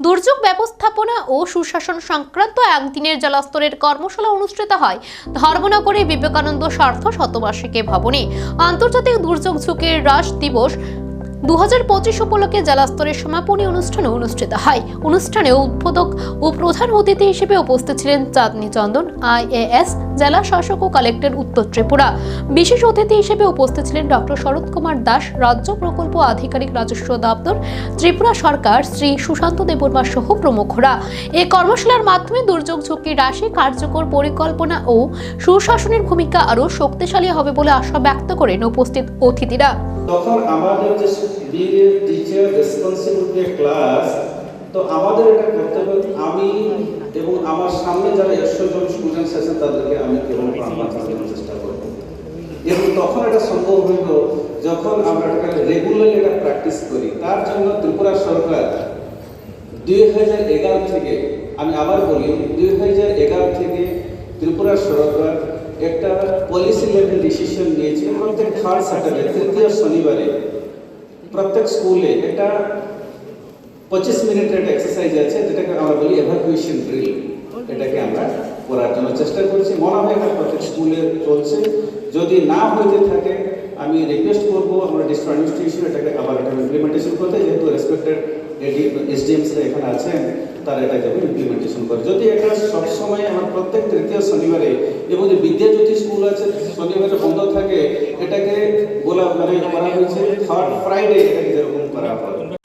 দুর্যোগ ব্যবস্থাপনা ও সুশাসন সংক্রান্ত একদিনের জলস্তরের কর্মশালা অনুষ্ঠিত হয়। ধর্মনগরে বিবেকানন্দ স্বার্থ শতবার্ষিকী ভবনে। আন্তর্জাতিক দুর্যোগ ঝুঁকির হ্রাস দিবস দু পঁচিশ উপলক্ষে জেলাস্তরের সমাপনী অনুষ্ঠানে অনুষ্ঠিত হয়। অনুষ্ঠানে উদ্বোধক ও প্রধান অতিথি হিসেবে উপস্থিত ছিলেন চাঁদনী চন্দন আইএএস জেলা শাসক ও কালেক্টর উত্তর ত্রিপুরা। বিশেষ অতিথি হিসেবে উপস্থিত ছিলেন ডক্টর শরৎ কুমার দাস, রাজ্য প্রকল্প আধিকারিক রাজস্ব দপ্তর, ত্রিপুরা সরকার, শ্রী সুশান্ত দেববর্মা সহ প্রমুখরা। এই কর্মশালার মাধ্যমে দুর্যোগ ঝুঁকি হ্রাসে কার্যকর পরিকল্পনা ও সুশাসনের ভূমিকা আরও শক্তিশালী হবে বলে আশা ব্যক্ত করেন উপস্থিত অতিথিরা। তখন আমাদের যে টিচার রেসপন্সিবল ক্লাস তো আমাদের এটা করতে হবে, আমি এবং আমার সামনে যারা একশো জন স্টুডেন্টস আছেন তাদেরকে আমি কেবল চেষ্টা করব। এবং তখন এটা সম্ভব হইব যখন আমরা এটাকে রেগুলারলি এটা প্র্যাকটিস করি। তার জন্য ত্রিপুরা সরকার দুই হাজার এগারো থেকে, আমি আবার বলি, দুই হাজার এগারো থেকে ত্রিপুরা সরকার একটা পলিসি লেভেল ডিসিশন নিয়েছে প্রত্যেক থার্ড স্যাটারডে তৃতীয় শনিবারে। প্রত্যেক স্কুলে একটা পঁচিশ মিনিটের একটা এক্সারসাইজ আছে, যেটাকে আমরা বলি এভাকুয়েশন ড্রিল এটাকে আমরা করার জন্য চেষ্টা করছি। মনে হয় এটা প্রত্যেক স্কুলে চলছে। যদি না হইতে থাকে, আমি রিকোয়েস্ট করব আমরা ডিস্ট্রিক্ট অ্যাডমিনিস্ট্রেশন এটাকে আবার এটা ইমপ্লিমেন্টেশন করতে, যেহেতু রেসপেক্টেড এসডিএমসরা এখানে আছেন। তারা এটা যাবে ইমপ্লিমেন্টেশন করে। যদি এটা সবসময় আমার প্রত্যেক তৃতীয় শনিবারে, এবং যে বিদ্যাজ্যোতি স্কুল আছে, শনিবারে বন্ধ থাকে, এটাকে বলা মানে করা হয়েছে থার্ড ফ্রাইডে এটাকে যেরকম করা হয়।